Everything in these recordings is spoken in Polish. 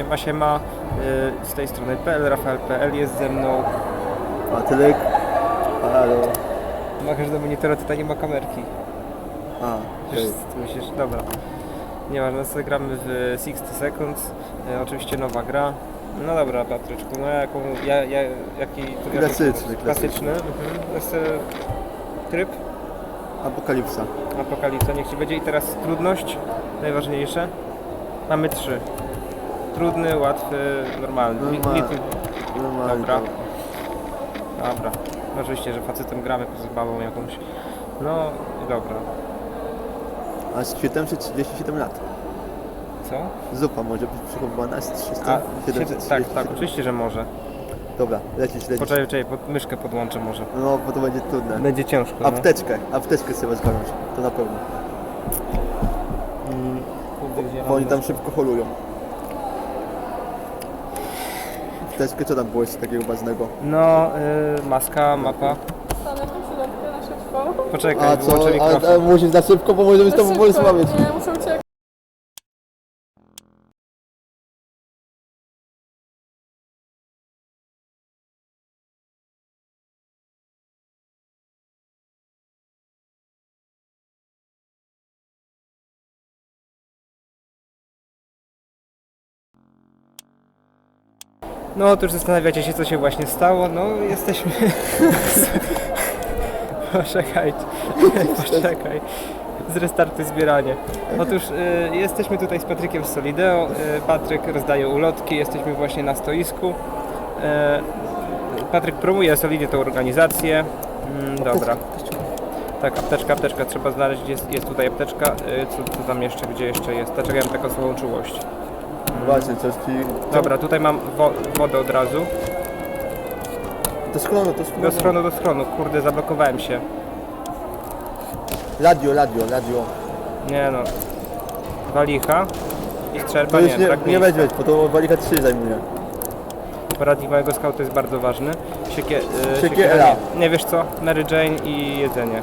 Siema, siema. Y, Z tej strony PL, Rafael.pl jest ze mną. Patryk. Halo. Makasz do monitora, tutaj nie ma kamerki. A, okej. musisz, dobra. Nieważne, sobie gramy w 60 Seconds. Y, Oczywiście nowa gra. No dobra, Patryczku, no jaką, ja, ja, jaki... Klasyczny, klasyczny. Klasyczny. Mhm. Jest y, tryb, Apokalipsa. apokalipsa, niech Ci będzie. I teraz trudność, najważniejsze. Mamy trzy. Trudny, łatwy, normalny. Normalny. Normalnie. Dobra. Dobra. Oczywiście, że facetem gramy poza zabawą jakąś. No i dobra. A z świetem czy 37 lat? Co? Zupa może być przechowywana z 300? A, 737. tak, tak, oczywiście, że może. Dobra, lecisz, lecisz. Poczekaj, poczekaj, pod myszkę podłączę może. No, bo to będzie trudne. Będzie ciężko. No. Apteczkę, apteczkę sobie zgarnąć, to na pewno. Mm, Bo oni tam szybko holują. Apteczkę co tam było jeszcze takiego ważnego? No, y, maska, mapa. Stanę tą środkę na szybko. Poczekaj, A co? wyłączę A, mikrofon. a musisz na szybko, bo możemy z tobą Szybko, porozmawiać. Nie, muszę uciekać. No, to już zastanawiacie się, co się właśnie stało. No, jesteśmy... Poczekaj, poczekaj. Zrestartuj zbieranie. Otóż y, jesteśmy tutaj z Patrykiem z Solideo. Y, Patryk rozdaje ulotki, jesteśmy właśnie na stoisku. Y, Patryk promuje solidnie tą organizację. Mm, dobra. Tak, apteczka, apteczka trzeba znaleźć. Jest, jest tutaj apteczka. Y, co, co tam jeszcze, gdzie jeszcze jest? Dlaczego ja mam taką słabą czułość? Właśnie, coś ci... Dobra, tutaj mam wo wodę od razu. To schronu, to schronu. Do schronu, do schronu. Kurde, zablokowałem się. Radio, radio, radio. Nie no. Walicha i strzelba, To już nie, nie, brak nie miejsca. weźmiesz, bo to walika 3 zajmuje. Poradnik małego skauta jest bardzo ważny. Siekie, y, Siekiera. nie, nie wiesz co? Mary Jane i jedzenie.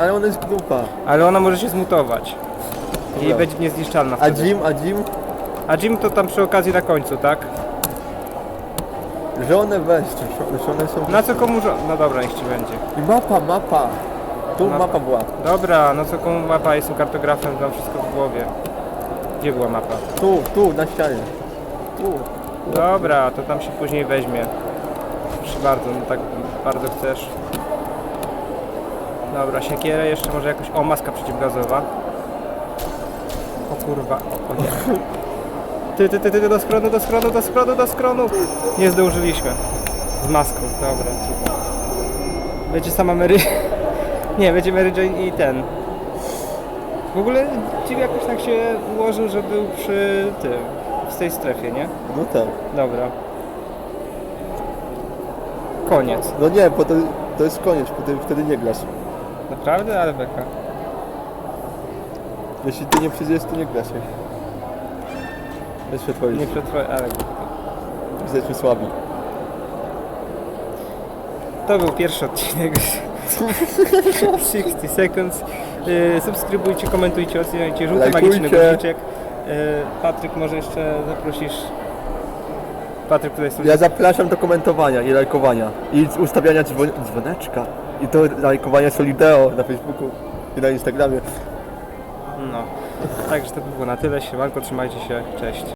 Ale ona jest grupa. Ale ona może się zmutować. I Dobra. będzie niezniszczalna A wtedy. Jim, a Jim? A Jim to tam przy okazji na końcu, tak? Żonę weź, żone, żone są... Na co komu... żo- No dobra, niech ci będzie. I mapa, mapa. Tu Mapa. mapa była. Dobra, no co komu mapa, jestem kartografem, mam wszystko w głowie. Gdzie była mapa? Tu, tu, na ścianie. Tu. Dobra, to tam się później weźmie. Proszę bardzo, no tak bardzo chcesz. Dobra, siekierę jeszcze może jakoś... O, maska przeciwgazowa. O kurwa, o, o nie. Ty, ty, ty, ty, do skronu, do skronu, do skronu, do skronu. Nie zdążyliśmy. Z maską, dobra. Będzie sama Mary... Nie, będzie Mary Jane i ten. W ogóle Jim jakoś tak się ułożył, że był przy tym, w tej strefie, nie? No tak. Dobra. Koniec. No nie, bo to, to jest koniec, ty wtedy nie grasz. Naprawdę? Ale beka. Jeśli ty nie przyjdziesz, to nie grasz. Bez Nie przetworzyć. przetrwa... Ale... Jesteśmy słabi. To był pierwszy odcinek z 60 Seconds. Yy, subskrybujcie, komentujcie, oceniajcie. Żółty Lajkujcie. magiczny guziczek. Yy, Patryk, może jeszcze zaprosisz... Patryk tutaj sobie... Ja zapraszam do komentowania i lajkowania. I ustawiania dzwon dzwoneczka. I do lajkowania Solideo na Facebooku i na Instagramie. No. Także to by było na tyle. Siemanko, trzymajcie się. Cześć.